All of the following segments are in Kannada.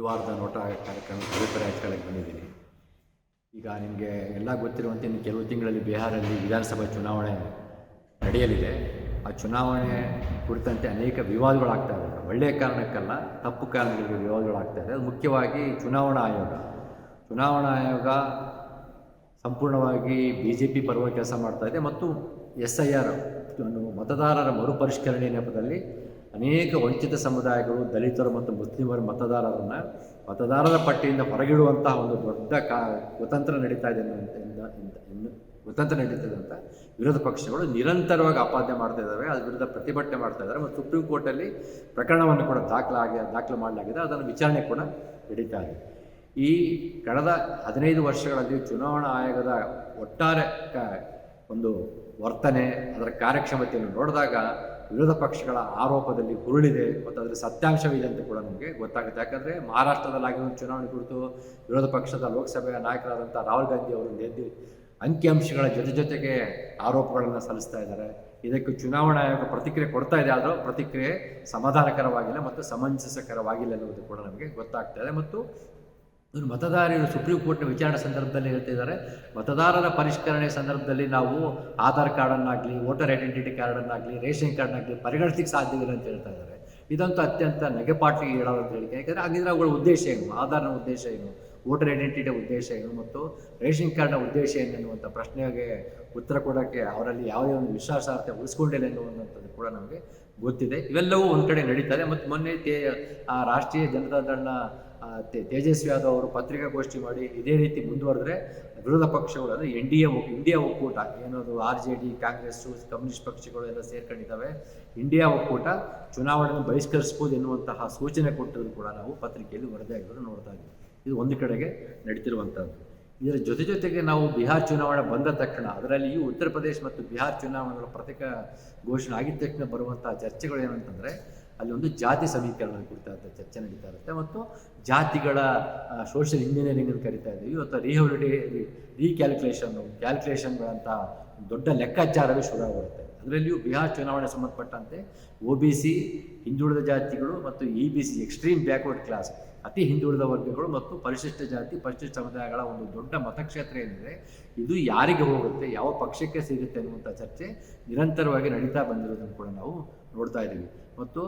ಈ ವಾರದ ನೋಟ ಕಾರ್ಯಕ್ರಮ ಅಭಿಪ್ರಾಯ ಬಂದಿದ್ದೀನಿ. ಈಗ ನಿಮಗೆ ಎಲ್ಲ ಗೊತ್ತಿರುವಂತೆ ಇನ್ನು ಕೆಲವು ತಿಂಗಳಲ್ಲಿ ಬಿಹಾರಲ್ಲಿ ವಿಧಾನಸಭಾ ಚುನಾವಣೆ ನಡೆಯಲಿದೆ. ಆ ಚುನಾವಣೆ ಕುರಿತಂತೆ ಅನೇಕ ವಿವಾದಗಳಾಗ್ತಾ ಇದೆ ಒಳ್ಳೆಯ ಕಾರಣಕ್ಕಲ್ಲ, ತಪ್ಪು ಕಾರಣಗಳಿಗೆ ವಿವಾದಗಳಾಗ್ತಾ ಇದೆ ಅದು ಮುಖ್ಯವಾಗಿ ಚುನಾವಣಾ ಆಯೋಗ. ಚುನಾವಣಾ ಆಯೋಗ ಸಂಪೂರ್ಣವಾಗಿ ಬಿ ಜೆ ಪಿ ಪರವಾಗಿ ಕೆಲಸ ಮಾಡ್ತಾ ಇದೆ ಮತ್ತು ಎಸ್ ಐ ಆರ್ ಮತದಾರರ ಮರುಪರಿಷ್ಕರಣೆ ನೆಪದಲ್ಲಿ ಅನೇಕ ವಂಚಿತ ಸಮುದಾಯಗಳು, ದಲಿತರು ಮತ್ತು ಮುಸ್ಲಿಮರು ಮತದಾರರನ್ನು, ಮತದಾರರ ಪಟ್ಟಿಯಿಂದ ಹೊರಗಿಡುವಂತಹ ಒಂದು ದೊಡ್ಡ ಕಾ, ಕುತಂತ್ರ ನಡೀತಾ ಇದೆ ಕುತಂತ್ರ ನಡೀತದೆ ಅಂತ ವಿರೋಧ ಪಕ್ಷಗಳು ನಿರಂತರವಾಗಿ ಆಪಾದನೆ ಮಾಡ್ತಾ ಇದ್ದಾವೆ ಅದ್ರ ವಿರುದ್ಧ ಪ್ರತಿಭಟನೆ ಮಾಡ್ತಾ ಇದ್ದಾರೆ ಮತ್ತು ಸುಪ್ರೀಂ ಕೋರ್ಟಲ್ಲಿ ಪ್ರಕರಣವನ್ನು ಕೂಡ ದಾಖಲಾಗಿ ದಾಖಲು ಮಾಡಲಾಗಿದೆ. ಅದನ್ನು ವಿಚಾರಣೆ ಕೂಡ ನಡೀತಾ ಇದೆ. ಈ ಕಳೆದ ಹದಿನೈದು ವರ್ಷಗಳಲ್ಲಿ ಚುನಾವಣಾ ಆಯೋಗದ ಒಟ್ಟಾರೆ ಒಂದು ವರ್ತನೆ, ಅದರ ಕಾರ್ಯಕ್ಷಮತೆಯನ್ನು ನೋಡಿದಾಗ ವಿರೋಧ ಪಕ್ಷಗಳ ಆರೋಪದಲ್ಲಿ ಹುರುಳಿದೆ ಮತ್ತು ಅದರ ಸತ್ಯಾಂಶವಿದೆ ಅಂತ ಕೂಡ ನಮಗೆ ಗೊತ್ತಾಗುತ್ತೆ. ಯಾಕಂದರೆ ಮಹಾರಾಷ್ಟ್ರದಲ್ಲಿ ಆಗಿರೋ ಚುನಾವಣೆ ಕುರಿತು ವಿರೋಧ ಪಕ್ಷದ ಲೋಕಸಭೆಯ ನಾಯಕರಾದಂಥ ರಾಹುಲ್ ಗಾಂಧಿ ಅವರು ನೆದ್ದು ಅಂಕಿಅಂಶಗಳ ಜೊತೆ ಜೊತೆಗೆ ಆರೋಪಗಳನ್ನು ಸಲ್ಲಿಸ್ತಾ ಇದ್ದಾರೆ. ಇದಕ್ಕೆ ಚುನಾವಣಾ ಆಯೋಗ ಪ್ರತಿಕ್ರಿಯೆ ಕೊಡ್ತಾ ಇದೆ, ಆದರೂ ಪ್ರತಿಕ್ರಿಯೆ ಸಮಾಧಾನಕರವಾಗಿಲ್ಲ ಮತ್ತು ಸಮಂಜಸಕರವಾಗಿಲ್ಲ ಎನ್ನುವುದು ಕೂಡ ನಮಗೆ ಗೊತ್ತಾಗ್ತಾ ಇದೆ. ಮತ್ತು ಇವರು ಮತದಾರರು ಸುಪ್ರೀಂ ಕೋರ್ಟ್ನ ವಿಚಾರಣೆ ಸಂದರ್ಭದಲ್ಲಿ ಹೇಳ್ತಿದ್ದಾರೆ ಮತದಾರರ ಪರಿಷ್ಕರಣೆ ಸಂದರ್ಭದಲ್ಲಿ ನಾವು ಆಧಾರ್ ಕಾರ್ಡನ್ನಾಗಲಿ, ವೋಟರ್ ಐಡೆಂಟಿಟಿ ಕಾರ್ಡನ್ನಾಗಲಿ, ರೇಷನ್ ಕಾರ್ಡ್ನಾಗಲಿ ಪರಿಗಣಿಸ್ಲಿಕ್ಕೆ ಸಾಧ್ಯವಿಲ್ಲ ಅಂತ ಹೇಳ್ತಾ ಇದ್ದಾರೆ. ಇದಂತೂ ಅತ್ಯಂತ ನೆಗೆಪಾಟಿಗೆ ಹೇಳೋದಂತ ಹೇಳಿಕೆ. ಯಾಕಂದರೆ ಹಾಗಿದ್ರೆ ಅವುಗಳ ಉದ್ದೇಶ ಏನು? ಆಧಾರ್ನ ಉದ್ದೇಶ ಏನು? ವೋಟರ್ ಐಡೆಂಟಿಟಿಯ ಉದ್ದೇಶ ಏನು? ಮತ್ತು ರೇಷನ್ ಕಾರ್ಡ್ನ ಉದ್ದೇಶ ಏನು ಎನ್ನುವಂಥ ಪ್ರಶ್ನೆಗೆ ಉತ್ತರ ಕೊಡೋಕ್ಕೆ ಅವರಲ್ಲಿ ಯಾವುದೇ ಒಂದು ವಿಶ್ವಾಸಾರ್ಹತೆ ಉಳಿಸ್ಕೊಂಡಿಲ್ಲ ಎನ್ನುವಂಥದ್ದು ಕೂಡ ನಮಗೆ ಗೊತ್ತಿದೆ. ಇವೆಲ್ಲವೂ ಒಂದು ಕಡೆ ನಡೀತಾರೆ ಮತ್ತು ಮೊನ್ನೆ ತೇ ಆ ರಾಷ್ಟ್ರೀಯ ಜನತಾ ತೇ- ತೇಜಸ್ವಿ ಯಾದವ್ ಅವರು ಪತ್ರಿಕಾಗೋಷ್ಠಿ ಮಾಡಿ ಇದೇ ರೀತಿ ಮುಂದುವರೆದ್ರೆ ವಿರೋಧ ಪಕ್ಷಗಳು, ಅಂದರೆ ಎನ್ ಡಿ ಎ ಇಂಡಿಯಾ ಒಕ್ಕೂಟ, ಏನದು R J D Congress communist ಪಕ್ಷಗಳು ಎಲ್ಲ ಸೇರ್ಕೊಂಡಿದ್ದಾವೆ. ಇಂಡಿಯಾ ಒಕ್ಕೂಟ ಚುನಾವಣೆಯನ್ನು ಬಹಿಷ್ಕರಿಸ್ಬೋದು ಎನ್ನುವಂತಹ ಸೂಚನೆ ಕೊಟ್ಟರೂ ಕೂಡ ನಾವು ಪತ್ರಿಕೆಯಲ್ಲಿ ವರದಿಯಾಗಿರೋದು ನೋಡ್ತಾ ಇದ್ದೀವಿ. ಇದು ಒಂದು ಕಡೆಗೆ ನಡೀತಿರುವಂಥದ್ದು. ಇದರ ಜೊತೆ ಜೊತೆಗೆ ನಾವು ಬಿಹಾರ್ ಚುನಾವಣೆ ಬಂದ ತಕ್ಷಣ ಅದರಲ್ಲಿಯೂ ಉತ್ತರ ಪ್ರದೇಶ ಮತ್ತು ಬಿಹಾರ್ ಚುನಾವಣೆಗಳ ಪ್ರತ್ಯೇಕ ಘೋಷಣೆ ಆಗಿದ್ದ ತಕ್ಷಣ ಬರುವಂತಹ ಚರ್ಚೆಗಳು ಏನಂತಂದರೆ ಅಲ್ಲಿ ಒಂದು ಜಾತಿ ಸಮೀಕರಣ ಕುರಿತಾದ ಚರ್ಚೆ ನಡೀತಾ ಇರುತ್ತೆ ಮತ್ತು ಜಾತಿಗಳ ಸೋಷಿಯಲ್ ಇಂಜಿನಿಯರಿಂಗ್ ಅಂತ ಕರಿತಾ ಇದ್ದೀವಿ. ಅಥವಾ ರಿಹಬಿಲಿಟಿ ರೀಕ್ಯಾಲ್ಕುಲೇಷನ್ನು ಕ್ಯಾಲ್ಕುಲೇಷನ್ಗಳಂತ ದೊಡ್ಡ ಲೆಕ್ಕಾಚಾರವೇ ಶುರುವಾಗುತ್ತೆ ಅದರಲ್ಲಿಯೂ ಬಿಹಾರ್ ಚುನಾವಣೆ ಸಂಬಂಧಪಟ್ಟಂತೆ ಒ ಬಿ ಸಿ ಹಿಂದುಳಿದ ಜಾತಿಗಳು ಮತ್ತು E B C extreme backward class ಅತಿ ಹಿಂದುಳಿದ ವರ್ಗಗಳು ಮತ್ತು ಪರಿಶಿಷ್ಟ ಜಾತಿ, ಪರಿಶಿಷ್ಟ ಸಮುದಾಯಗಳ ಒಂದು ದೊಡ್ಡ ಮತಕ್ಷೇತ್ರ ಏನಿದೆ, ಇದು ಯಾರಿಗೆ ಹೋಗುತ್ತೆ, ಯಾವ ಪಕ್ಷಕ್ಕೆ ಸಿಗುತ್ತೆ ಅನ್ನುವಂಥ ಚರ್ಚೆ ನಿರಂತರವಾಗಿ ನಡೀತಾ ಬಂದಿರೋದನ್ನು ಕೂಡ ನಾವು ನೋಡ್ತಾ ಇದ್ದೀವಿ. ಮತ್ತು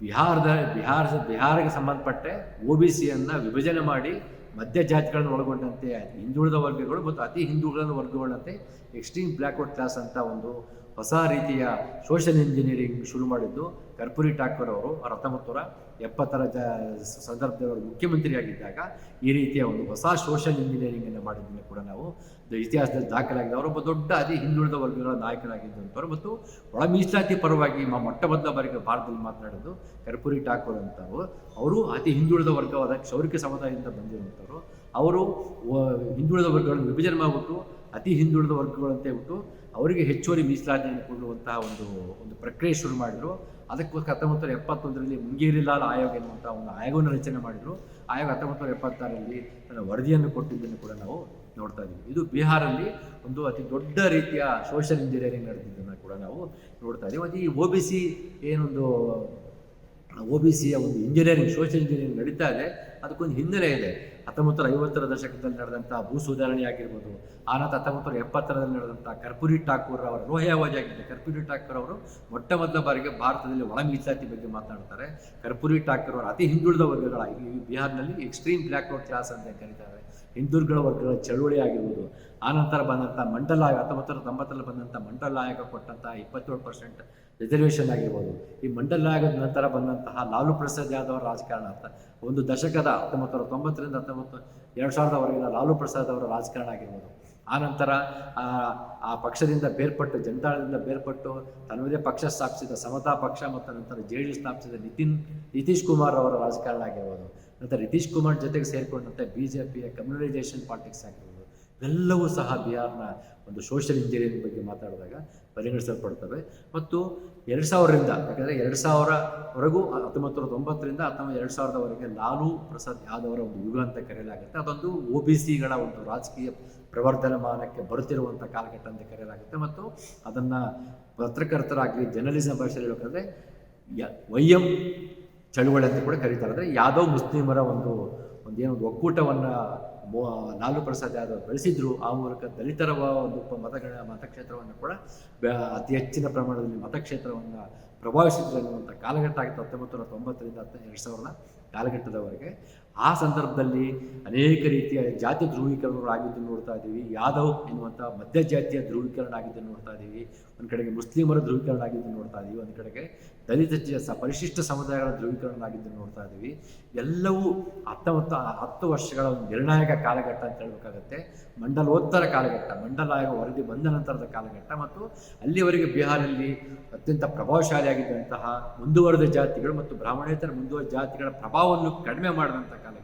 ಬಿಹಾರದ, ಬಿಹಾರ, ಬಿಹಾರಕ್ಕೆ ಸಂಬಂಧಪಟ್ಟೆ ಒ ಬಿ ಸಿಯನ್ನು ವಿಭಜನೆ ಮಾಡಿ ಮಧ್ಯ ಜಾತಿಗಳನ್ನು ಒಳಗೊಂಡಂತೆ ಹಿಂದುಳಿದ ವರ್ಗಗಳು ಮತ್ತು ಅತಿ ಹಿಂದೂಗಳನ್ನು ವರ್ಗಗಳಂತೆ ಎಕ್ಸ್ಟ್ರೀಮ್ ಬ್ಲ್ಯಾಕ್ಔಟ್ ಕ್ಲಾಸ್ ಅಂತ ಒಂದು ಹೊಸ ರೀತಿಯ ಸೋಷಿಯಲ್ ಇಂಜಿನಿಯರಿಂಗ್ ಶುರು ಮಾಡಿದ್ದು ಕರ್ಪೂರಿ ಠಾಕೂರ್ ಅವರು ಹತ್ತೊಂಬತ್ತು ನೂರ ಎಪ್ಪತ್ತರ ಜ ಸಂದರ್ಭದಲ್ಲಿ ಅವರು ಮುಖ್ಯಮಂತ್ರಿಯಾಗಿದ್ದಾಗ ಈ ರೀತಿಯ ಒಂದು ಹೊಸ ಸೋಷಿಯಲ್ ಇಂಜಿನಿಯರಿಂಗನ್ನು ಮಾಡಿದ್ದನ್ನು ಕೂಡ ನಾವು ಇತಿಹಾಸದಲ್ಲಿ ದಾಖಲಾಗಿದೆ. ಅವರೊಬ್ಬ ದೊಡ್ಡ, ಅತಿ ಹಿಂದುಳಿದ ವರ್ಗಗಳ ನಾಯಕರಾಗಿದ್ದಂಥವ್ರು ಮತ್ತು ಒಳ ಮೀಸಲಾತಿ ಪರವಾಗಿ ಮೊಟ್ಟ ಮೊದಲ ಬಾರಿಗೆ ಭಾರತದಲ್ಲಿ ಮಾತನಾಡೋದು ಕರ್ಪೂರಿ ಠಾಕೂರ್ ಅಂತವರು. ಅವರು ಅತಿ ಹಿಂದುಳಿದ ವರ್ಗವಾದ ಕ್ಷೌರಿಕ ಸಮುದಾಯದಿಂದ ಬಂದಿರುವಂಥವ್ರು ಅವರು ಹಿಂದುಳಿದ ವರ್ಗಗಳನ್ನು ವಿಭಜನೆ ಮಾಡಿಬಿಟ್ಟು ಅತಿ ಹಿಂದುಳಿದ ವರ್ಗಗಳಂತೆ ಹೇಳ್ಬಿಟ್ಟು ಅವರಿಗೆ ಹೆಚ್ಚುವರಿ ಮೀಸಲಾತಿಯನ್ನು ಕೊಡುವಂತಹ ಒಂದು ಒಂದು ಪ್ರಕ್ರಿಯೆ ಶುರು ಮಾಡಿದ್ರು. ಅದಕ್ಕೋಸ್ಕರ ಹತ್ತೊಂಬತ್ತು ನೂರ ಎಪ್ಪತ್ತೊಂದರಲ್ಲಿ ಮುಂಗೇರಿಲಾಲ್ ಆಯೋಗ ಎನ್ನುವಂಥ ಒಂದು ಆಯೋಗವನ್ನು ರಚನೆ ಮಾಡಿದ್ರು. ಆಯೋಗ ಹತ್ತೊಂಬತ್ತು ನೂರ ಎಪ್ಪತ್ತಾರರಲ್ಲಿ ತನ್ನ ವರದಿಯನ್ನು ಕೊಟ್ಟಿದ್ದನ್ನು ಕೂಡ ನಾವು ನೋಡ್ತಾ ಇದ್ದೀವಿ. ಇದು ಬಿಹಾರಲ್ಲಿ ಒಂದು ಅತಿ ದೊಡ್ಡ ರೀತಿಯ ಸೋಷಿಯಲ್ ಇಂಜಿನಿಯರಿಂಗ್ ನಡೆದಿದ್ದನ್ನು ಕೂಡ ನಾವು ನೋಡ್ತಾ ಇದ್ದೀವಿ. ಈ ಒ ಬಿ ಸಿ ಏನೊಂದು, ಒ ಬಿ ಸಿಯ ಒಂದು ಇಂಜಿನಿಯರಿಂಗ್, ಸೋಷಿಯಲ್ ಇಂಜಿನಿಯರಿಂಗ್ ನಡೀತಾ ಇದೆ. ಅದಕ್ಕೊಂದು ಹಿನ್ನೆಲೆ ಇದೆ. ಹತ್ತೊಂಬತ್ತು ಐವತ್ತರ ದಶಕದಲ್ಲಿ ನಡೆದಂಥ ಭೂ ಸುಧಾರಣೆ ಆಗಿರ್ಬೋದು, ಆನಂತರ ಹತ್ತೊಂಬತ್ತು ನೂರ ಎಪ್ಪತ್ತರಲ್ಲಿ ನಡೆದಂಥ ಕರ್ಪೂರಿ ಠಾಕೂರ್ ಅವರ ರೋಹ್ಯಾವಾಜ್ ಆಗಿದೆ ಕರ್ಪೂರಿ ಠಾಕೂರ್ ಅವರು ಮೊಟ್ಟ ಮೊದಲ ಬಾರಿಗೆ ಭಾರತದಲ್ಲಿ ಒಳ ಮೀಸಲಾತಿ ಬಗ್ಗೆ ಮಾತನಾಡ್ತಾರೆ ಕರ್ಪೂರಿ ಠಾಕೂರ್ ಅವರು ಅತಿ ಹಿಂದುಳಿದ ವರ್ಗಗಳ ಈ ಬಿಹಾರ್ನಲ್ಲಿ ಎಕ್ಸ್ಟ್ರೀಮ್ ಬ್ಲ್ಯಾಕ್ಔಟ್ ಕ್ಲಾಸ್ ಅಂತ ಕರೀತಾರೆ. ಹಿಂದುಳಿದ ವರ್ಗಗಳ ಚಳುವಳಿ ಆಗಿರ್ಬೋದು. ಆನಂತರ ಬಂದಂಥ ಮಂಡಲ ಹತ್ತೊಂಬತ್ತು ನೂರ ತೊಂಬತ್ತರಲ್ಲಿ ಬಂದಂಥ ಮಂಡಲ ಆಯೋಗ ಕೊಟ್ಟಂಥ ಇಪ್ಪತ್ತೇಳು ಪರ್ಸೆಂಟ್ ರಿಸರ್ವೇಷನ್ ಆಗಿರ್ಬೋದು. ಈ ಮಂಡಲ ಆಯೋಗದ ನಂತರ ಬಂದಂತಹ ಲಾಲು ಪ್ರಸಾದ್ ಯಾದವ್ ರಾಜಕಾರಣ ಅಂತ. ಒಂದು ದಶಕದ ಹತ್ತೊಂಬತ್ತು ನೂರ ತೊಂಬತ್ತರಿಂದ ಹತ್ತೊಂಬತ್ತು, ಎರಡು ಸಾವಿರದವರೆಗಿನ ಲಾಲು ಪ್ರಸಾದ್ ಅವರ ರಾಜಕಾರಣ ಆಗಿರ್ಬೋದು. ಆನಂತರ ಆ ಪಕ್ಷದಿಂದ ಬೇರ್ಪಟ್ಟು ಜನತಾಳದಿಂದ ಬೇರ್ಪಟ್ಟು ತನ್ನದೇ ಪಕ್ಷ ಸ್ಥಾಪಿಸಿದ ಸಮತಾ ಪಕ್ಷ ಮತ್ತು ನಂತರ ಜೆ ಡಿ ಸ್ಥಾಪಿಸಿದ ನಿತಿನ್, ನಿತೀಶ್ ಕುಮಾರ್ ಅವರ ರಾಜಕಾರಣ ಆಗಿರ್ಬೋದು. ನಂತರ ನಿತೀಶ್ ಕುಮಾರ್ ಜೊತೆಗೆ ಸೇರಿಕೊಂಡಂತೆ ಬಿ ಜೆ ಪಿಯ ಕಮ್ಯುನಲೈಸೇಷನ್ ಪಾಲಿಟಿಕ್ಸ್ ಆಗಿರ್ಬೋದು. ಇವೆಲ್ಲವೂ ಸಹ ಬಿಹಾರ್ನ ಒಂದು ಸೋಷಿಯಲ್ ಇಂಜಿನಿಯರಿಂಗ್ ಬಗ್ಗೆ ಮಾತಾಡಿದಾಗ ಪರಿಗಣಿಸಲ್ಪಡ್ತವೆ. ಮತ್ತು ಎರಡು ಸಾವಿರದಿಂದ ಯಾಕಂದರೆ ಎರಡು ಸಾವಿರವರೆಗೂ ಹತ್ತೊಂಬತ್ತು ನೂರ ತೊಂಬತ್ತರಿಂದ ಹತ್ತೊಂಬತ್ತು ಎರಡು ಸಾವಿರದವರೆಗೆ ಲಾಲು ಪ್ರಸಾದ್ ಯಾದವ್ ಅವರ ಒಂದು ಯುಗ ಅಂತ ಕರೆಯಲಾಗುತ್ತೆ. ಅದೊಂದು ಒ ಬಿ ಸಿಗಳ ಒಂದು ರಾಜಕೀಯ ಪ್ರವರ್ತನಮಾನಕ್ಕೆ ಬರುತ್ತಿರುವಂಥ ಕಾಲಘಟ್ಟ ಅಂತ ಕರೆಯಲಾಗುತ್ತೆ. ಮತ್ತು ಅದನ್ನು ಪತ್ರಕರ್ತರಾಗಲಿ ಜರ್ನಲಿಸಂ ಭಾಷೆಯಲ್ಲಿ ಹೇಳ್ಬೇಕಂದ್ರೆ ಯ ವೈ ಎಂ ಚಳುವಳಿ ಅಂತ ಕೂಡ ಕರೀತಾರೆ. ಅಂದರೆ ಯಾದವ್ ಮುಸ್ಲಿಮರ ಒಂದು ಒಂದು ಏನೋ ಒಂದು ಒಕ್ಕೂಟವನ್ನು ಲಾಲು ಪ್ರಸಾದ್ ಯಾದವ್ ಬೆಳೆಸಿದ್ರು, ಆ ಮೂಲಕ ದಲಿತರ ಒಂದು ಮತಗಳ ಮತಕ್ಷೇತ್ರವನ್ನು ಕೂಡ ಅತಿ ಹೆಚ್ಚಿನ ಪ್ರಮಾಣದಲ್ಲಿ ಮತಕ್ಷೇತ್ರವನ್ನು ಪ್ರಭಾವಿಸಿದ್ರು ಅನ್ನುವಂಥ ಕಾಲಘಟ್ಟ ಆಗಿತ್ತು ಹತ್ತೊಂಬತ್ತು ನೂರ ತೊಂಬತ್ತರಿಂದ ಹತ್ತ ಎರಡು ಸಾವಿರದ ಕಾಲಘಟ್ಟದವರೆಗೆ. ಆ ಸಂದರ್ಭದಲ್ಲಿ ಅನೇಕ ರೀತಿಯ ಜಾತಿ ಧ್ರುವೀಕರಣಗಳು ಆಗಿದ್ದು ನೋಡ್ತಾ ಇದ್ದೀವಿ. ಯಾದವ್ ಎನ್ನುವಂಥ ಮಧ್ಯ ಜಾತಿಯ ಧ್ರುವೀಕರಣ ಆಗಿದ್ದು ನೋಡ್ತಾ ಇದ್ದೀವಿ. ಒಂದು ಕಡೆಗೆ ಮುಸ್ಲಿಮರ ಧ್ರುವೀಕರಣ ಆಗಿದ್ದು ನೋಡ್ತಾ ಇದ್ದೀವಿ. ಒಂದು ಕಡೆಗೆ ದಲಿತ ಪರಿಶಿಷ್ಟ ಸಮುದಾಯಗಳ ಧ್ರುವೀಕರಣವಾಗಿದ್ದು ನೋಡ್ತಾ ಇದ್ದೀವಿ ಎಲ್ಲವೂ ಹತ್ತೊಂಬತ್ತು, ಹತ್ತು ವರ್ಷಗಳ ಒಂದು ನಿರ್ಣಾಯಕ ಕಾಲಘಟ್ಟ ಅಂತ ಹೇಳಬೇಕಾಗತ್ತೆ. ಮಂಡಲೋತ್ತರ ಕಾಲಘಟ್ಟ ಮಂಡಲ ವರದಿ ಬಂದ ನಂತರದ ಕಾಲಘಟ್ಟ ಮತ್ತು ಅಲ್ಲಿವರೆಗೆ ಬಿಹಾರಲ್ಲಿ ಅತ್ಯಂತ ಪ್ರಭಾವಶಾಲಿಯಾಗಿದ್ದಂತಹ ಮುಂದುವರೆದ ಜಾತಿಗಳು ಮತ್ತು ಬ್ರಾಹ್ಮಣೇತರ ಮುಂದುವರೆದ ಜಾತಿಗಳ ಪ್ರಭಾವವನ್ನು ಕಡಿಮೆ ಮಾಡಿದಂಥ ಕಾಲಘಟ್ಟ.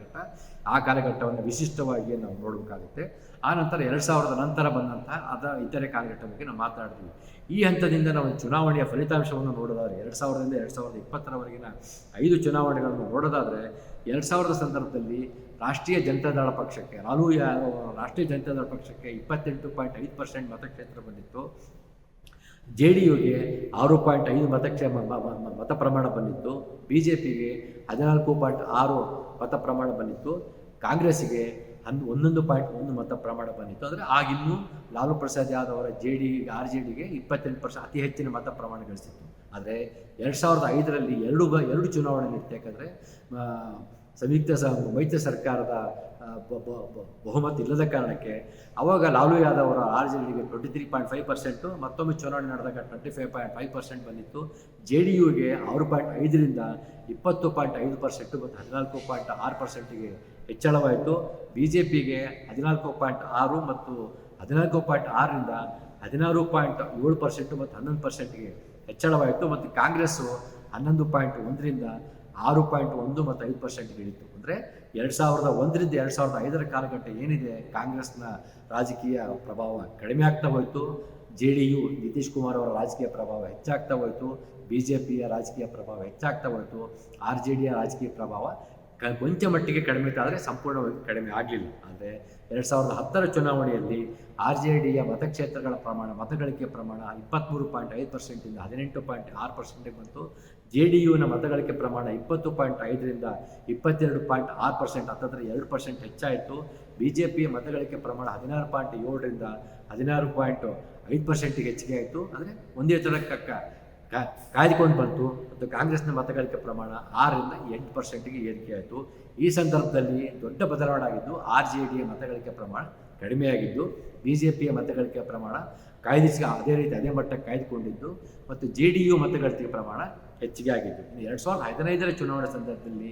ಆ ಕಾಲಘಟ್ಟವನ್ನು ವಿಶಿಷ್ಟವಾಗಿ ನಾವು ನೋಡಬೇಕಾಗುತ್ತೆ. ಆ ನಂತರ ಎರಡು ಸಾವಿರದ ನಂತರ ಬಂದಂತಹ ಅದ ಇತರೆ ಕಾಲಘಟ್ಟ ಬಗ್ಗೆ ನಾವು ಮಾತಾಡ್ತೀವಿ. ಈ ಹಂತದಿಂದ ನಾವು ಚುನಾವಣೆಯ ಫಲಿತಾಂಶವನ್ನು ನೋಡೋದಾದ್ರೆ, ಎರಡು ಸಾವಿರದಿಂದ ಎರಡು ಸಾವಿರದ ಇಪ್ಪತ್ತರವರೆಗಿನ ಐದು ಚುನಾವಣೆಗಳನ್ನು ನೋಡೋದಾದರೆ, ಎರಡು ಸಾವಿರದ ಸಂದರ್ಭದಲ್ಲಿ ರಾಷ್ಟ್ರೀಯ ಜನತಾದಳ ಪಕ್ಷಕ್ಕೆ ಲಾಲು ರಾಷ್ಟ್ರೀಯ ಜನತಾ ದಳ ಪಕ್ಷಕ್ಕೆ ಇಪ್ಪತ್ತೆಂಟು ಪಾಯಿಂಟ್ ಐದು ಪರ್ಸೆಂಟ್ ಮತಕ್ಷೇತ್ರ ಬಂದಿತ್ತು. ಜೆ ಡಿ ಯುಗೆ ಆರು ಪಾಯಿಂಟ್ ಐದು ಮತಕ್ಷೇ ಮ- ಮ- ಮ- ಮತ ಪ್ರಮಾಣ ಬಂದಿತ್ತು. ಬಿ ಜೆ ಪಿಗೆ ಹದಿನಾಲ್ಕು ಪಾಯಿಂಟ್ ಆರು ಮತ ಪ್ರಮಾಣ ಬಂದಿತ್ತು. ಕಾಂಗ್ರೆಸ್ಸಿಗೆ ಹನ್, ಒಂದೊಂದು ಪಾಯಿಂಟ್ ಒಂದು ಮತ ಪ್ರಮಾಣ ಬಂದಿತ್ತು. ಅಂದರೆ ಆಗಿನ್ನೂ ಲಾಲು ಪ್ರಸಾದ್ ಯಾದವ್ ಅವರ ಜೆ ಡಿ, ಆರ್ ಜೆ ಡಿಗೆ ಇಪ್ಪತ್ತೆಂಟು ಪರ್ಸೆಂಟ್ ಅತಿ ಹೆಚ್ಚಿನ ಮತ ಪ್ರಮಾಣ ಗಳಿಸಿತ್ತು. ಆದರೆ ಎರಡು ಸಾವಿರದ ಐದರಲ್ಲಿ ಎರಡು ಎರಡು ಚುನಾವಣೆ ಯಾಕಂದರೆ ಸಂಯುಕ್ತ ಮೈತ್ರಿ ಸರ್ಕಾರದ ಬಹುಮತ ಇಲ್ಲದ ಕಾರಣಕ್ಕೆ ಅವಾಗ ಲಾಲು ಯಾದವ್ ಅವರ ಆರ್ ಜೆ ಡಿಗೆ twenty three point five percent ಮತ್ತೊಮ್ಮೆ ಚುನಾವಣೆ ನಡೆದಾಗ twenty five point five percent ಬಂದಿತ್ತು. ಜೆ ಡಿ ಯುಗೆ ಆರು ಪಾಯಿಂಟ್ ಐದರಿಂದ ಇಪ್ಪತ್ತು ಪಾಯಿಂಟ್ ಐದು ಪರ್ಸೆಂಟು ಮತ್ತು ಹದಿನಾಲ್ಕು ಪಾಯಿಂಟ್ ಆರು ಪರ್ಸೆಂಟಿಗೆ ಹೆಚ್ಚಳವಾಯಿತು. ಬಿ ಜೆ ಪಿಗೆ ಹದಿನಾಲ್ಕು ಪಾಯಿಂಟ್ ಆರು ಮತ್ತು ಹದಿನಾಲ್ಕು ಪಾಯಿಂಟ್ ಆರರಿಂದ ಹದಿನಾರು ಪಾಯಿಂಟ್ ಏಳು ಪರ್ಸೆಂಟು ಮತ್ತು ಹನ್ನೊಂದು ಪರ್ಸೆಂಟ್ಗೆ ಹೆಚ್ಚಳವಾಯಿತು ಮತ್ತು ಕಾಂಗ್ರೆಸ್ಸು ಹನ್ನೊಂದು ಪಾಯಿಂಟ್ ಒಂದರಿಂದ ಆರು ಪಾಯಿಂಟ್ ಒಂದು ಮತ್ತು ಐದು ಪರ್ಸೆಂಟ್ಗೆ ಇಳಿತು. ಅಂದರೆ ಎರಡು ಸಾವಿರದ ಒಂದರಿಂದ ಎರಡು ಸಾವಿರದ ಐದರ ಕಾಲಘಟ್ಟ ಏನಿದೆ, ಕಾಂಗ್ರೆಸ್ನ ರಾಜಕೀಯ ಪ್ರಭಾವ ಕಡಿಮೆ ಆಗ್ತಾ ಹೋಯಿತು. J D U Nitish Kumar ಅವರ ರಾಜಕೀಯ ಪ್ರಭಾವ ಹೆಚ್ಚಾಗ್ತಾ ಹೋಯಿತು. ಬಿ ಜೆ ಪಿಯ ರಾಜಕೀಯ ಪ್ರಭಾವ ಹೆಚ್ಚಾಗ್ತಾ ಹೋಯಿತು. ಆರ್ ಜೆ ಡಿಯ ರಾಜಕೀಯ ಪ್ರಭಾವ ಕ, ಕೊಂಚ ಮಟ್ಟಿಗೆ ಕಡಿಮೆ ಆದರೆ ಸಂಪೂರ್ಣವಾಗಿ ಕಡಿಮೆ ಆಗಲಿಲ್ಲ. ಆದರೆ ಎರಡು ಸಾವಿರದ ಹತ್ತರ ಚುನಾವಣೆಯಲ್ಲಿ ಆರ್ ಜೆ ಡಿಯ ಮತಕ್ಷೇತ್ರಗಳ ಪ್ರಮಾಣ, ಮತಗಳಿಕೆ ಪ್ರಮಾಣ ಇಪ್ಪತ್ತ್ಮೂರು ಪಾಯಿಂಟ್ ಐದು ಪರ್ಸೆಂಟಿಂದ ಹದಿನೆಂಟು ಪಾಯಿಂಟ್ ಆರು ಪರ್ಸೆಂಟಿಗೆ ಬಂತು. ಜೆ ಡಿ ಯುನ ಮತಗಳಿಕೆ ಪ್ರಮಾಣ ಇಪ್ಪತ್ತು ಪಾಯಿಂಟ್ ಐದರಿಂದ ಇಪ್ಪತ್ತೆರಡು ಪಾಯಿಂಟ್ ಆರು ಪರ್ಸೆಂಟ್, ಹತ್ತತ್ರ ಎರಡು ಪರ್ಸೆಂಟ್ ಹೆಚ್ಚಾಯಿತು. ಬಿ ಜೆ ಪಿಯ ಮತಗಳಿಕೆ ಪ್ರಮಾಣ ಹದಿನಾರು ಪಾಯಿಂಟ್ ಏಳರಿಂದ ಹದಿನಾರು ಪಾಯಿಂಟ್ ಐದು ಪರ್ಸೆಂಟಿಗೆ ಹೆಚ್ಚಿಗೆ ಆಯಿತು. ಅಂದರೆ ಒಂದೇ ಥರ ಕ, ಕಾ- ಕಾಯ್ದುಕೊಂಡು ಬಂತು. ಮತ್ತು ಕಾಂಗ್ರೆಸ್ನ ಮತಗಳಿಕೆ ಪ್ರಮಾಣ ಆರರಿಂದ ಎಂಟು ಪರ್ಸೆಂಟಿಗೆ ಏರಿಕೆ ಆಯಿತು. ಈ ಸಂದರ್ಭದಲ್ಲಿ ದೊಡ್ಡ ಬದಲಾವಣೆ ಆಗಿದ್ದು ಆರ್ ಜೆ ಡಿಯ ಮತಗಳಿಕೆ ಪ್ರಮಾಣ ಕಡಿಮೆಯಾಗಿದ್ದು, ಬಿ ಜೆ ಪಿಯ ಮತಗಳಿಕೆ ಪ್ರಮಾಣ ಕಾಯ್ದಿಸಿ ಅದೇ ರೀತಿ ಅದೇ ಮಟ್ಟಕ್ಕೆ ಕಾಯ್ದುಕೊಂಡಿದ್ದು. ಮತ್ತು ಜೆ ಡಿ ಯು ಮತಗಳಿಕೆ ಪ್ರಮಾಣ ಹೆಚ್ಚಿಗೆ ಆಗಿದ್ದು. ಎರಡು ಸಾವಿರದ ಹದಿನೈದರ ಚುನಾವಣೆ ಸಂದರ್ಭದಲ್ಲಿ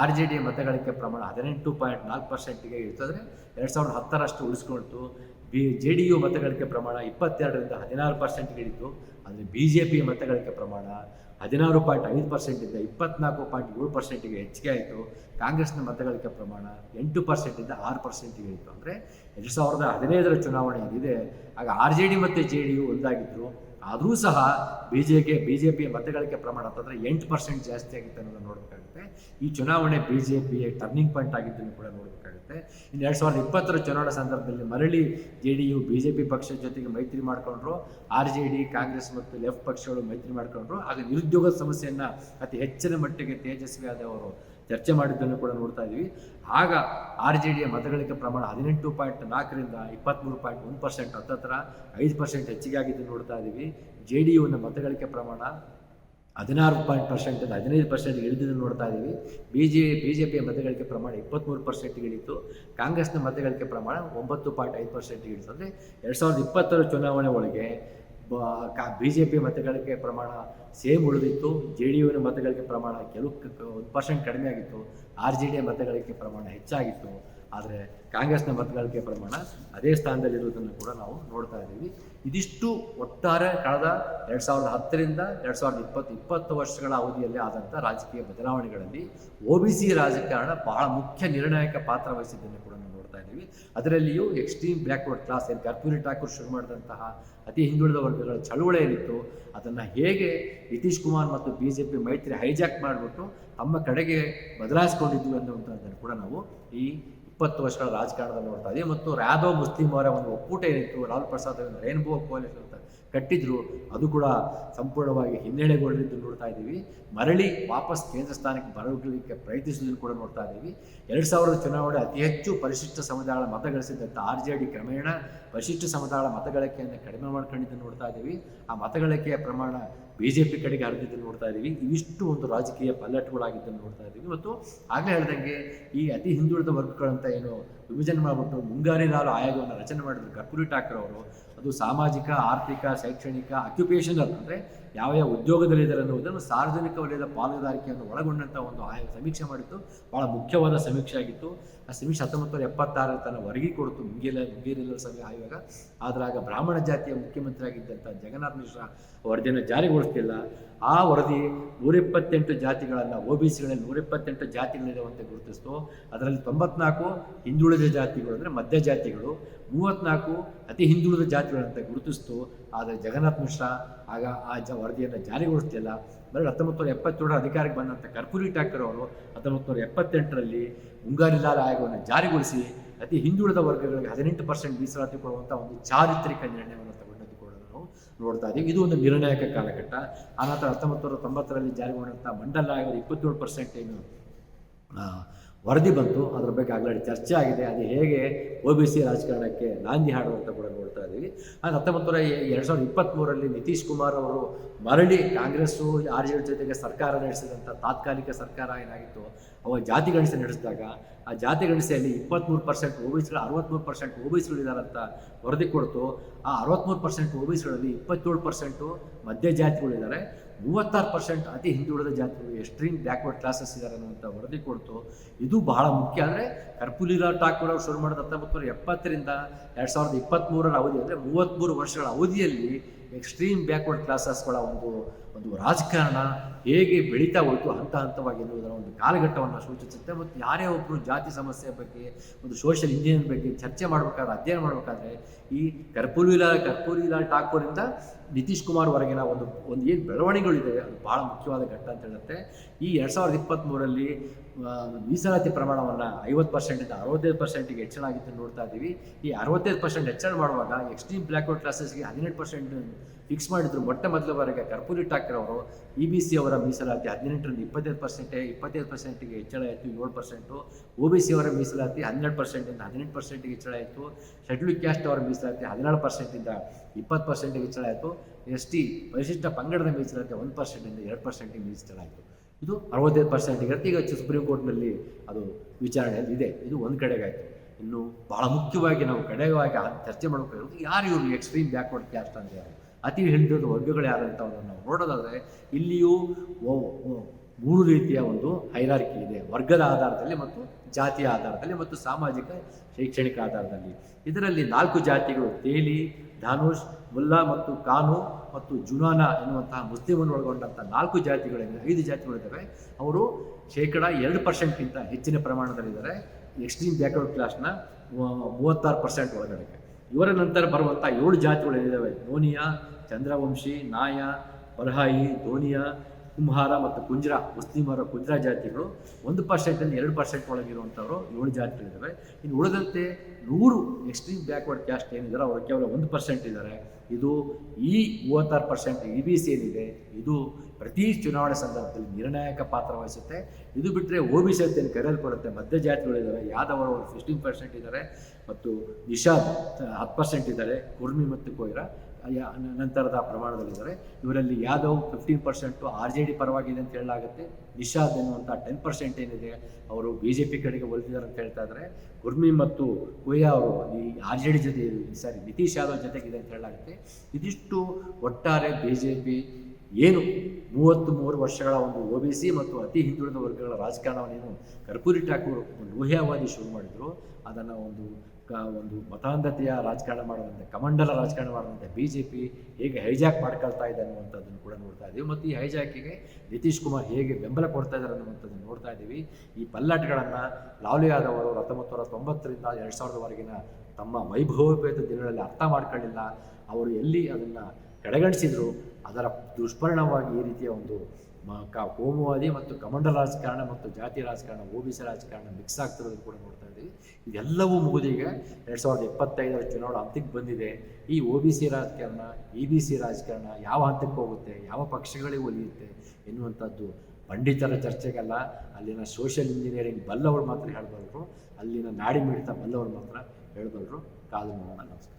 ಆರ್ ಜೆ ಡಿ ಮತಗಳಿಕೆ ಪ್ರಮಾಣ ಹದಿನೆಂಟು ಪಾಯಿಂಟ್ ನಾಲ್ಕು ಪರ್ಸೆಂಟ್ಗೆ ಇರ್ತದೆ. ಎರಡು ಸಾವಿರದ ಹತ್ತರಷ್ಟು ಉಳಿಸ್ಕೊಳ್ತು. ಬಿ, ಜೆ ಡಿ ಯು ಮತಗಳಿಕೆ ಪ್ರಮಾಣ ಇಪ್ಪತ್ತೆರಡರಿಂದ ಹದಿನಾರು ಪರ್ಸೆಂಟ್ಗೆ ಇಳಿತು. ಆದರೆ ಬಿ ಜೆ ಪಿ ಮತಗಳಿಕೆ ಪ್ರಮಾಣ ಹದಿನಾರು ಪಾಯಿಂಟ್ ಐದು ಪರ್ಸೆಂಟಿಂದ ಇಪ್ಪತ್ನಾಲ್ಕು ಪಾಯಿಂಟ್ ಏಳು ಪರ್ಸೆಂಟಿಗೆ ಹೆಚ್ಚಿಗೆ ಆಯಿತು. ಕಾಂಗ್ರೆಸ್ನ ಮತಗಳಿಕೆ ಪ್ರಮಾಣ ಎಂಟು ಪರ್ಸೆಂಟಿಂದ ಆರು ಪರ್ಸೆಂಟಿಗೆ ಇತ್ತು ಅಂದರೆ ಎರಡು ಸಾವಿರದ ಹದಿನೈದರ ಚುನಾವಣೆ ಏನಿದೆ, ಆಗ ಆರ್ ಜೆ ಡಿ ಮತ್ತು ಜೆ ಡಿ ಯು ಒಂದಾಗಿದ್ದರು ಆದರೂ ಸಹ ಬಿ ಜೆಗೆ ಬಿ ಜೆ ಪಿಯ ಮತಗಳಿಕೆ ಪ್ರಮಾಣ ಅಂತಂದರೆ ಎಂಟು ಪರ್ಸೆಂಟ್ ಜಾಸ್ತಿ ಆಗುತ್ತೆ ಅನ್ನೋದನ್ನು ನೋಡಬೇಕಾಗುತ್ತೆ. ಈ ಚುನಾವಣೆ ಬಿ ಜೆ ಪಿಯ ಟರ್ನಿಂಗ್ ಪಾಯಿಂಟ್ ಆಗಿದ್ದನ್ನು ಕೂಡ ನೋಡಬೇಕಾಗುತ್ತೆ. ಇನ್ನು ಎರಡು ಸಾವಿರದ ಇಪ್ಪತ್ತರ ಚುನಾವಣಾ ಸಂದರ್ಭದಲ್ಲಿ ಮರಳಿ J D U B J P ಪಕ್ಷದ ಜೊತೆಗೆ ಮೈತ್ರಿ ಮಾಡಿಕೊಂಡ್ರು. ಆರ್ ಜೆ ಡಿ, ಕಾಂಗ್ರೆಸ್ ಮತ್ತು ಲೆಫ್ಟ್ ಪಕ್ಷಗಳು ಮೈತ್ರಿ ಮಾಡಿಕೊಂಡ್ರು. ಆಗ ನಿರುದ್ಯೋಗದ ಸಮಸ್ಯೆಯನ್ನು ಅತಿ ಹೆಚ್ಚಿನ ಮಟ್ಟಿಗೆ ತೇಜಸ್ವಿ ಆದವರು ಚರ್ಚೆ ಮಾಡಿದ್ದನ್ನು ಕೂಡ ನೋಡ್ತಾ ಇದ್ದೀವಿ. ಆಗ ಆರ್ ಜೆ ಡಿಯ ಮತಗಳಿಕೆ ಪ್ರಮಾಣ ಹದಿನೆಂಟು ಪಾಯಿಂಟ್ ನಾಲ್ಕರಿಂದ ಇಪ್ಪತ್ತ್ಮೂರು ಪಾಯಿಂಟ್ ಒಂದು ಪರ್ಸೆಂಟ್ ಹತ್ತತ್ರ ಐದು ಪರ್ಸೆಂಟ್ ಹೆಚ್ಚಿಗೆ ಆಗಿದ್ದು ನೋಡ್ತಾ ಇದ್ದೀವಿ. ಜೆ ಡಿ ಯುನ ಮತಗಳಿಕೆ ಪ್ರಮಾಣ ಹದಿನಾರು ಪಾಯಿಂಟ್ ಪರ್ಸೆಂಟಿಂದ ಹದಿನೈದು ಪರ್ಸೆಂಟ್ ಇಳಿದಿದ್ದನ್ನು ನೋಡ್ತಾ ಇದ್ದೀವಿ. ಬಿ ಜೆ ಬಿ ಜೆ ಪಿಯ ಮತಗಳಿಕೆ ಪ್ರಮಾಣ ಇಪ್ಪತ್ತ್ಮೂರು ಪರ್ಸೆಂಟ್ಗೆ ಇಳಿತು. ಕಾಂಗ್ರೆಸ್ನ ಮತಗಳಿಕೆ ಪ್ರಮಾಣ ಒಂಬತ್ತು ಪಾಯಿಂಟ್ ಐದು ಪರ್ಸೆಂಟ್ ಇಳಿತು. ಅಂದರೆ ಎರಡು ಸಾವಿರದ ಇಪ್ಪತ್ತರ ಚುನಾವಣೆ ಒಳಗೆ ಕಾ ಬಿ ಜೆ ಪಿ ಮತಗಳಿಕೆ ಪ್ರಮಾಣ ಸೇಮ್ ಉಳಿದಿತ್ತು. ಜೆ ಡಿ ಯುವಿನ ಮತಗಳಿಕೆ ಪ್ರಮಾಣ ಕೆಲವು ಒಂದು ಪರ್ಸೆಂಟ್ ಕಡಿಮೆ ಆಗಿತ್ತು. ಆರ್ ಜೆ ಡಿಯ ಮತಗಳಿಕೆ ಪ್ರಮಾಣ ಹೆಚ್ಚಾಗಿತ್ತು. ಆದರೆ ಕಾಂಗ್ರೆಸ್ನ ಮತಗಳಿಕೆ ಪ್ರಮಾಣ ಅದೇ ಸ್ಥಾನದಲ್ಲಿರುವುದನ್ನು ಕೂಡ ನಾವು ನೋಡ್ತಾ ಇದ್ದೀವಿ. ಇದಿಷ್ಟು ಒಟ್ಟಾರೆ ಕಳೆದ ಎರಡು ಸಾವಿರದ ಹತ್ತರಿಂದ ಎರಡು ಸಾವಿರದ ಇಪ್ಪತ್ತು ಇಪ್ಪತ್ತು ವರ್ಷಗಳ ಅವಧಿಯಲ್ಲಿ ಆದಂಥ ರಾಜಕೀಯ ಬದಲಾವಣೆಗಳಲ್ಲಿ ಒ ಬಿ ಸಿ ರಾಜಕಾರಣ ಬಹಳ ಮುಖ್ಯ ನಿರ್ಣಾಯಕ ಪಾತ್ರ ವಹಿಸಿದ್ದನ್ನು ಕೂಡ ನೋಡ್ತಾ ಇದ್ದೀವಿ. ಅದರಲ್ಲಿಯೂ ಎಕ್ಸ್ಟ್ರೀಮ್ ಬ್ಯಾಕ್ವರ್ಡ್ ಕ್ಲಾಸ್ ಏನು ಕರ್ಪೂರಿ ಠಾಕೂರ್ ಶುರು ಮಾಡಿದಂತಹ ಅತಿ ಹಿಂದುಳಿದ ವರ್ಗಗಳ ಚಳುವಳಿ ಏನಿತ್ತು, ಅದನ್ನು ಹೇಗೆ ನಿತೀಶ್ ಕುಮಾರ್ ಮತ್ತು ಬಿ ಜೆ ಪಿ ಮೈತ್ರಿ ಹೈಜಾಕ್ ಮಾಡಿಬಿಟ್ಟು ತಮ್ಮ ಕಡೆಗೆ ಬದಲಾಯಿಸ್ಕೊಂಡಿದ್ವಿ ಅನ್ನುವಂಥದ್ದನ್ನು ಕೂಡ ನಾವು ಈ ಇಪ್ಪತ್ತು ವರ್ಷಗಳ ರಾಜಕಾರಣದಲ್ಲಿ ನೋಡ್ತಾ ಇದ್ದೀವಿ ಮತ್ತು ರಾಧೋ ಮುಸ್ಲಿಂ ಅವರ ಒಂದು ಒಕ್ಕೂಟ ಏನಿತ್ತು, ಲಾಲ್ ಪ್ರಸಾದ್ ರೇನ್ಬೋ ಅಂತ ಕಟ್ಟಿದ್ರು, ಅದು ಕೂಡ ಸಂಪೂರ್ಣವಾಗಿ ಹಿನ್ನಡೆಗೊಂಡಿದ್ದು ನೋಡ್ತಾ ಇದ್ದೀವಿ. ಮರಳಿ ವಾಪಸ್ ಕೇಂದ್ರ ಸ್ಥಾನಕ್ಕೆ ಬರಲಿಕ್ಕೆ ಪ್ರಯತ್ನಿಸುವುದನ್ನು ಕೂಡ ನೋಡ್ತಾ ಇದ್ದೀವಿ. ಎರಡು ಸಾವಿರದ ಚುನಾವಣೆ ಅತಿ ಹೆಚ್ಚು ಪರಿಶಿಷ್ಟ ಸಮುದಾಯಗಳ ಮತ ಗಳಿಸಿದಂಥ ಆರ್ ಜೆ ಡಿ ಕ್ರಮೇಣ ಪರಿಶಿಷ್ಟ ಸಮುದಾಯಗಳ ಮತಗಳಿಕೆಯನ್ನು ಕಡಿಮೆ ಮಾಡ್ಕೊಂಡಿದ್ದನ್ನು ನೋಡ್ತಾ ಇದ್ದೀವಿ. ಆ ಮತಗಳಿಕೆಯ ಪ್ರಮಾಣ ಬಿ ಜೆ ಪಿ ಕಡೆಗೆ ಹರಿದಿದ್ದನ್ನು ನೋಡ್ತಾ ಇದ್ದೀವಿ. ಇವಿಷ್ಟು ಒಂದು ರಾಜಕೀಯ ಪಲ್ಲಟುಗಳಾಗಿದ್ದನ್ನು ನೋಡ್ತಾ ಇದ್ದೀವಿ. ಮತ್ತು ಆಗಲೇ ಹೇಳ್ದಂಗೆ ಈ ಅತಿ ಹಿಂದುಳಿದ ವರ್ಗಗಳಂತ ಏನು ವಿಭಜನೆ ಮಾಡಿಬಿಟ್ಟು ಮುಂಗಾರಿ ಲಾಲು ಆಯೋಗವನ್ನು ರಚನೆ ಮಾಡಿದ್ರು ಕರ್ಪೂರಿ ಠಾಕ್ರೆ ಅವರು. ಅದು ಸಾಮಾಜಿಕ ಆರ್ಥಿಕ ಶೈಕ್ಷಣಿಕ ಅಕ್ಯುಪೇಷನಲ್ ಅಂದರೆ ಯಾವ ಯಾವ ಉದ್ಯೋಗದಲ್ಲಿದ್ದಾರೆ ಅನ್ನುವುದನ್ನು ಸಾರ್ವಜನಿಕ ವಲಯದ ಪಾಲುದಾರಿಕೆಯನ್ನು ಒಳಗೊಂಡಂಥ ಒಂದು ಆಯೋಗ ಸಮೀಕ್ಷೆ ಮಾಡಿತ್ತು. ಭಾಳ ಮುಖ್ಯವಾದ ಸಮೀಕ್ಷೆ ಆಗಿತ್ತು. ಆ ಸಮೀಕ್ಷೆ ಹತ್ತೊಂಬತ್ತು ನೂರ ಎಪ್ಪತ್ತಾರರ ತನ್ನ ವರ್ಗಿ ಕೊಡ್ತು. ಮುಂಗೇಲ ಮುಂಗೇರಿಲ್ಲ ಸಭೆ ಆಯೋಗ ಆದ್ರಾಗ ಬ್ರಾಹ್ಮಣ ಜಾತಿಯ ಮುಖ್ಯಮಂತ್ರಿ ಆಗಿದ್ದಂಥ ಜಗನ್ನಾಥ್ ಮಿಶ್ರಾ ವರದಿಯನ್ನು ಜಾರಿಗೊಳಿಸ್ತಿಲ್ಲ ಆ ವರದಿ ನೂರಿಪ್ಪತ್ತೆಂಟು ಜಾತಿಗಳನ್ನು, ಒ ಬಿ ಸಿಗಳಲ್ಲಿ ನೂರಿಪ್ಪತ್ತೆಂಟು ಜಾತಿಗಳಿರುವಂತೆ ಗುರುತಿಸ್ತು. ಅದರಲ್ಲಿ ತೊಂಬತ್ನಾಲ್ಕು ಹಿಂದುಳಿದ ಜಾತಿಗಳು ಅಂದರೆ ಮಧ್ಯ ಜಾತಿಗಳು ಮೂವತ್ತ್ನಾಲ್ಕು ಅತಿ ಹಿಂದುಳಿದ ಜಾತಿಗಳಂತೆ ಗುರುತಿಸ್ತು. ಆದರೆ ಜಗನ್ನಾಥ್ ಮಿಶ್ರಾ ಆಗ ಆ ಜ ವರದಿಯನ್ನು ಜಾರಿಗೊಳಿಸ್ತಿಲ್ಲ ಬರೀ ಹತ್ತೊಂಬತ್ತು ನೂರ ಎಪ್ಪತ್ತೇಳರ ಅಧಿಕಾರಕ್ಕೆ ಬಂದಂಥ ಕರ್ಪೂರಿ ಠಾಕೂರ್ ಅವರು ಹತ್ತೊಂಬತ್ತು ನೂರ ಎಪ್ಪತ್ತೆಂಟರಲ್ಲಿ ಮುಂಗಾರಿ ಲಾಲ್ ಆಯೋಗವನ್ನು ಜಾರಿಗೊಳಿಸಿ ಅತಿ ಹಿಂದುಳಿದ ವರ್ಗಗಳಿಗೆ ಹದಿನೆಂಟು ಪರ್ಸೆಂಟ್ ಮೀಸಲಾತಿ ಕೊಡುವಂಥ ಒಂದು ಚಾರಿತ್ರಿಕ ನಿರ್ಣಯವನ್ನು ತಗೊಂಡದ್ದು ಕೂಡ ನಾವು ನೋಡ್ತಾ ಇದ್ದೀವಿ ಇದು ಒಂದು ನಿರ್ಣಾಯಕ ಕಾಲಘಟ್ಟ. ಆನಂತರ ಹತ್ತೊಂಬತ್ತು ನೂರ ತೊಂಬತ್ತರಲ್ಲಿ ಜಾರಿಗೊಂಡಂಥ ಮಂಡಲ ಆಯೋಗದ ಇಪ್ಪತ್ತೇಳು ಪರ್ಸೆಂಟ್ ಏನು ವರದಿ ಬಂತು, ಅದರ ಬಗ್ಗೆ ಆಗಲೇ ಚರ್ಚೆ ಆಗಿದೆ. ಅದು ಹೇಗೆ ಒ ಬಿ ಸಿ ರಾಜಕಾರಣಕ್ಕೆ ನಾಂದಿ ಹಾಡುವಂತ ಕೂಡ ನೋಡ್ತಾ ಇದ್ದೀವಿ. ಅದು ಹತ್ತೊಂಬತ್ತು ನೂರ ಎರಡು ಸಾವಿರದ ಇಪ್ಪತ್ತ್ಮೂರರಲ್ಲಿ ನಿತೀಶ್ ಕುಮಾರ್ ಅವರು ಮರಳಿ ಕಾಂಗ್ರೆಸ್ಸು ಆರ್ ಜೆ ಡಿ ಜೊತೆಗೆ ಸರ್ಕಾರ ನಡೆಸಿದಂಥ ತಾತ್ಕಾಲಿಕ ಸರ್ಕಾರ ಏನಾಗಿತ್ತು? ಅವ ಜಾತಿ ಗಣಿತ ನಡೆಸಿದಾಗ, ಆ ಜಾತಿ ಗಣಿಸೆಯಲ್ಲಿ ಇಪ್ಪತ್ತ್ಮೂರು ಪರ್ಸೆಂಟ್ ಓ ಬಿ ಸಿಗಳು ಅರವತ್ತ್ಮೂರು ಪರ್ಸೆಂಟ್ ಓ ಬಿ ಸಿಗಳಿದಾರಂತ ವರದಿ ಕೊಡ್ತು. ಆ ಅರವತ್ತ್ಮೂರು ಪರ್ಸೆಂಟ್ ಓ ಬಿ ಸಿಗಳಲ್ಲಿ ಇಪ್ಪತ್ತೇಳು ಪರ್ಸೆಂಟು ಮಧ್ಯ ಜಾತಿಗಳಿದ್ದಾರೆ ಮೂವತ್ತಾರು ಪರ್ಸೆಂಟ್ ಅತಿ ಹಿಂದುಳಿದ ಜಾತಿಗಳು ಎಕ್ಸ್ಟ್ರೀಮ್ ಬ್ಯಾಕ್ವರ್ಡ್ ಕ್ಲಾಸಸ್ ಇದ್ದಾರೆ ಅನ್ನುವಂಥ ವರದಿ ಕೊಡ್ತು. ಇದು ಬಹಳ ಮುಖ್ಯ ಅಂದರೆ ಕರ್ಪೂಲಿಲಾಲ್ ಠಾಕೂರ್ ಅವರು ಶುರು ಮಾಡಿದ ಹತ್ತೊಂಬತ್ತು ನೂರ ಎಪ್ಪತ್ತರಿಂದ ಎರಡು ಸಾವಿರದ ಇಪ್ಪತ್ತ್ಮೂರರ ಅವಧಿ ಅಂದರೆ ಮೂವತ್ತ್ಮೂರು ವರ್ಷಗಳ ಅವಧಿಯಲ್ಲಿ ಎಕ್ಸ್ಟ್ರೀಮ್ ಬ್ಯಾಕ್ವರ್ಡ್ ಕ್ಲಾಸಸ್ಗಳ ಒಂದು ಒಂದು ರಾಜಕಾರಣ ಹೇಗೆ ಬೆಳೀತಾ ಹೋಯಿತು, ಹಂತ ಹಂತವಾಗಿ ಎನ್ನುವುದರ ಒಂದು ಕಾಲಘಟ್ಟವನ್ನು ಸೂಚಿಸುತ್ತೆ. ಮತ್ತು ಯಾರೇ ಒಬ್ಬರು ಜಾತಿ ಸಮಸ್ಯೆ ಬಗ್ಗೆ, ಒಂದು ಸೋಷಿಯಲ್ ಇಂಜಿನಿಯರಿಂಗ್ ಬಗ್ಗೆ ಚರ್ಚೆ ಮಾಡಬೇಕಾದ್ರೆ, ಅಧ್ಯಯನ ಮಾಡಬೇಕಾದ್ರೆ ಈ ಕರ್ಪೂಲಿಲಾಲ್ ಕರ್ಪೂರಿಲಾ ಠಾಕೂರಿಂದ ನಿತೀಶ್ ಕುಮಾರ್ ವರೆಗಿನ ಒಂದು ಒಂದು ಏನು ಬೆಳವಣಿಗೆಗಳಿದೆ ಅದು ಭಾಳ ಮುಖ್ಯವಾದ ಘಟ್ಟ ಅಂತ ಹೇಳುತ್ತೆ. ಈ ಎರಡು ಸಾವಿರದ ಇಪ್ಪತ್ತ್ಮೂರರಲ್ಲಿ ಆ, ಮೀಸಲಾತಿ ಪ್ರಮಾಣವನ್ನು ಐವತ್ತು ಪರ್ಸೆಂಟಿಂದ ಅರವತ್ತೈದು ಪರ್ಸೆಂಟಿಗೆ ಹೆಚ್ಚಳ ಆಗಿದ್ದು ನೋಡ್ತಾ ಇದ್ದೀವಿ ಈ ಅರವತ್ತೈದು ಪರ್ಸೆಂಟ್ ಹೆಚ್ಚಳ ಮಾಡುವಾಗ ಎಕ್ಸ್ಟ್ರೀಮ್ ಬ್ಲ್ಯಾಕ್ಔಟ್ ಕ್ಲಾಸಸ್ಗೆ ಹದಿನೆಂಟು ಪರ್ಸೆಂಟ್ ಫಿಕ್ಸ್ ಮಾಡಿದ್ರು. ಮೊಟ್ಟ ಮೊದಲ ಬಾರಿಗೆ ಕರ್ಪೂರಿ ಠಾಕ್ರೆ ಅವರು ಇ ಬಿ ಸಿ ಅವರ ಮೀಸಲಾತಿ ಹದಿನೆಂಟರಿಂದ ಇಪ್ಪತ್ತೈದು ಪರ್ಸೆಂಟೇ ಇಪ್ಪತ್ತೈದು ಪರ್ಸೆಂಟಿಗೆ ಹೆಚ್ಚಳ ಆಯಿತು, ಏಳು ಪರ್ಸೆಂಟು ಒ ಬಿ ಸಿ ಅವರ ಮೀಸಲಾತಿ ಹನ್ನೆರಡು ಪರ್ಸೆಂಟಿಂದ ಹದಿನೆಂಟು ಪರ್ಸೆಂಟಿಗೆ ಹೆಚ್ಚಳ ಆಯಿತು. ಶೆಡ್ಯೂಲ್ ಕ್ಯಾಸ್ಟ್ ಅವರ ಮೀಸಲಾತಿ ಹದಿನೇಳು ಪರ್ಸೆಂಟಿಂದ ಇಪ್ಪತ್ತು ಪರ್ಸೆಂಟಿಗೆ ಹೆಚ್ಚಳ ಆಯಿತು. ಎಸ್ ಟಿ ಪರಿಶಿಷ್ಟ ಪಂಗಡದ ಮೀಸಲಾತಿ ಒಂದು ಪರ್ಸೆಂಟಿಂದ ಎರಡು ಪರ್ಸೆಂಟಿಗೆ ಮೀಸಲಾಯಿತು ಇದು ಅರವತ್ತೈದು ಪರ್ಸೆಂಟಿಗೆ ಈಗ ಸುಪ್ರೀಂ ಕೋರ್ಟ್ನಲ್ಲಿ ಅದು ವಿಚಾರಣೆಯಲ್ಲಿ ಇದೆ. ಇದು ಒಂದು ಕಡೆಗಾಯಿತು ಇನ್ನು ಭಾಳ ಮುಖ್ಯವಾಗಿ ನಾವು ಕಡೆಗಾಗಿ ಚರ್ಚೆ ಮಾಡಬೇಕಾಗಿರೋದು ಯಾರು ಇವರು ಎಕ್ಸ್ಟ್ರೀಮ್ ಬ್ಯಾಕ್ವರ್ಡ್ ಕ್ಯಾಸ್ಟ್ ಅಂತ ಯಾರು ಅತಿ ಹಿಂದುಳಿದ ವರ್ಗಗಳು ಯಾರು ನಾವು ನೋಡೋದಾದರೆ ಇಲ್ಲಿಯೂ ಮೂರು ರೀತಿಯ ಒಂದು ಹೈರಾರ್ಕಿ ಇದೆ. ವರ್ಗದ ಆಧಾರದಲ್ಲಿ ಮತ್ತು ಜಾತಿಯ ಆಧಾರದಲ್ಲಿ ಮತ್ತು ಸಾಮಾಜಿಕ ಶೈಕ್ಷಣಿಕ ಆಧಾರದಲ್ಲಿ. ಇದರಲ್ಲಿ ನಾಲ್ಕು ಜಾತಿಗಳು ತೇಲಿ, ಧಾನುಷ್, ಮುಲ್ಲಾ ಮತ್ತು ಕಾನು ಮತ್ತು ಜುನಾನ ಎನ್ನುವಂತಹ ಮುಸ್ಲಿಮನ್ನು ಒಳಗೊಂಡಂಥ ನಾಲ್ಕು ಜಾತಿಗಳಿವೆ ಐದು ಜಾತಿಗಳಿದ್ದಾವೆ. ಅವರು ಶೇಕಡ ಎರಡು ಪರ್ಸೆಂಟ್ಗಿಂತ ಹೆಚ್ಚಿನ ಪ್ರಮಾಣದಲ್ಲಿದ್ದಾರೆ. ಎಕ್ಸ್ಟ್ರೀಮ್ ಬ್ಯಾಕ್ವರ್ಡ್ ಕ್ಲಾಸ್ನ ಮೂವತ್ತಾರು ಪರ್ಸೆಂಟ್ ಒಳಗಡೆ ಇವರ ನಂತರ ಬರುವಂಥ ಏಳು ಜಾತಿಗಳಿದ್ದಾವೆ ಧೋನಿಯಾ ಚಂದ್ರವಂಶಿ, ನಾಯ, ಬರಹಾಯಿ ಧೋನಿಯಾ ಕುಂಹಾರ ಮತ್ತು ಕುಂಜ್ರ, ಮುಸ್ಲಿಮರ ಕುಂಜ್ರ ಜಾತಿಗಳು. ಒಂದು ಪರ್ಸೆಂಟಿಂದ ಎರಡು ಪರ್ಸೆಂಟ್ ಒಳಗಿರುವಂಥವರು ಏಳು ಜಾತಿಗಳಿದ್ದಾವೆ ಇನ್ನು ಉಳಿದಂತೆ ನೂರು ಎಕ್ಸ್ಟ್ರೀಮ್ ಬ್ಯಾಕ್ವರ್ಡ್ ಕ್ಯಾಸ್ಟ್ ಏನಿದ್ದಾರೆ ಅವರು ಕೇವಲ ಒಂದು ಪರ್ಸೆಂಟ್ ಇದ್ದಾರೆ. ಇದು ಈ ಮೂವತ್ತಾರು ಪರ್ಸೆಂಟ್ ಇ ಬಿ ಸಿ ಏನಿದೆ ಇದು ಪ್ರತಿ ಚುನಾವಣೆ ಸಂದರ್ಭದಲ್ಲಿ ನಿರ್ಣಾಯಕ ಪಾತ್ರ ವಹಿಸುತ್ತೆ. ಇದು ಬಿಟ್ಟರೆ ಓ ಬಿ ಸಿ ಅಂತ ಏನು ಕರೆಯಲ್ಪಡುತ್ತೆ ಮಧ್ಯ ಜಾತಿಗಳಿದ್ದಾರೆ ಯಾದವ್ ಅವರು ಫಿಫ್ಟೀನ್ ಪರ್ಸೆಂಟ್ ಇದ್ದಾರೆ ಮತ್ತು ನಿಷಾದ್ ಹತ್ತು ಪರ್ಸೆಂಟ್ ಇದ್ದಾರೆ ಕುರ್ಮಿ ಮತ್ತು ಕೊಯ್ರಾ ನಂತರದ ಪ್ರಮಾಣದಲ್ಲಿದ್ದಾರೆ ಇವರಲ್ಲಿ Yadav fifteen percent R J D ಪರವಾಗಿದೆ ಅಂತ ಹೇಳಲಾಗುತ್ತೆ. ನಿಷಾದ್ ಎನ್ನುವಂಥ ಟೆನ್ ಪರ್ಸೆಂಟ್ ಏನಿದೆ, ಅವರು ಬಿ ಜೆ ಪಿ ಕಡೆಗೆ ಒಲಿದಿದ್ದಾರೆ ಅಂತ ಹೇಳ್ತಾ ಇದ್ದಾರೆ ಕುರ್ಮಿ ಮತ್ತು ಕೊಯ್ಯಾ ಅವರು ಈ ಆರ್ ಜೆ ಡಿ ಜೊತೆ, ಸಾರಿ ನಿತೀಶ್ ಯಾದವ್ ಜೊತೆಗಿದೆ ಅಂತ ಹೇಳಲಾಗುತ್ತೆ. ಇದಿಷ್ಟು ಒಟ್ಟಾರೆ ಬಿ ಜೆ ಪಿ ಏನು? ಮೂವತ್ತು ಮೂರು ವರ್ಷಗಳ ಒಂದು ಒ ಬಿ ಸಿ ಮತ್ತು ಅತಿ ಹಿಂದುಳಿದ ವರ್ಗಗಳ ರಾಜಕಾರಣವನ್ನು ಏನು ಕರ್ಪೂರಿ ಠಾಕೂರ್ ಲೋಹ್ಯವಾದಿ ಶುರು ಮಾಡಿದರು. ಅದನ್ನು ಒಂದು ಕ, ಒಂದು ಮತಾಂಧತೆಯ ರಾಜಕಾರಣ ಮಾಡುವಂತೆ, ಕಮಂಡಲ ರಾಜಕಾರಣ ಮಾಡುವಂತೆ ಬಿ ಜೆ ಪಿ ಹೇಗೆ ಹೈಜಾಕ್ ಮಾಡ್ಕೊಳ್ತಾ ಇದೆ ಅನ್ನುವಂಥದ್ದನ್ನು ಕೂಡ ನೋಡ್ತಾ ಇದ್ದೀವಿ. ಮತ್ತು ಈ ಹೈಜಾಕಿಗೆ ನಿತೀಶ್ ಕುಮಾರ್ ಹೇಗೆ ಬೆಂಬಲ ಕೊಡ್ತಾ ಇದ್ದಾರೆ ಅನ್ನುವಂಥದ್ದನ್ನು ನೋಡ್ತಾ ಇದ್ದೀವಿ. ಈ ಪಲ್ಲಟಗಳನ್ನು ಲಾವ್ಲಿ ಯಾದವ್ ಅವರು ಹತ್ತೊಂಬತ್ತು ನೂರ ತೊಂಬತ್ತರಿಂದ ಎರಡು ಸಾವಿರದವರೆಗಿನ ತಮ್ಮ ವೈಭವೋಪೇತ ದಿನಗಳಲ್ಲಿ ಅರ್ಥ ಮಾಡ್ಕೊಳ್ಳಿಲ್ಲ. ಅವರು ಎಲ್ಲಿ ಅದನ್ನು ಕಡೆಗಣಿಸಿದ್ರು ಅದರ ದುಷ್ಪರಿಣಾಮವಾಗಿ ಈ ರೀತಿಯ ಒಂದು ಕೋಮುವಾದಿ ಮತ್ತು ಕಮಂಡಲ ರಾಜಕಾರಣ ಮತ್ತು ಜಾತಿ ರಾಜಕಾರಣ ಒ ಬಿ ಸಿ ರಾಜಕಾರಣ ಮಿಕ್ಸ್ ಆಗ್ತಿರೋದು ಕೂಡ ನೋಡ್ತಾ ಇದ್ದೀವಿ. ಇದ್ದೀವಿ ಇದೆಲ್ಲವೂ ಮುಗಿದೀಗ ಎರಡು ಸಾವಿರದ ಇಪ್ಪತ್ತೈದರ ಚುನಾವಣೆ ಹಂತಕ್ಕೆ ಬಂದಿದೆ. ಈ ಒ ಬಿ ಸಿ ರಾಜಕಾರಣ ಇ ಬಿ ಸಿ ರಾಜಕಾರಣ ಯಾವ ಹಂತಕ್ಕೆ ಹೋಗುತ್ತೆ, ಯಾವ ಪಕ್ಷಗಳಿಗೆ ಒಲಿಯುತ್ತೆ ಎನ್ನುವಂಥದ್ದು ಪಂಡಿತರ ಚರ್ಚೆಗಲ್ಲ. ಅಲ್ಲಿನ ಸೋಷಿಯಲ್ ಇಂಜಿನಿಯರಿಂಗ್ ಬಲ್ಲವರು ಮಾತ್ರ ಹೇಳಬಲ್ಲರು ಅಲ್ಲಿನ ನಾಡಿ ಮಿಡಿತ ಬಲ್ಲವರು ಮಾತ್ರ ಹೇಳಬಲ್ಲರು ಕಾದು ನೋಡೋಣ ನಮಸ್ಕಾರ.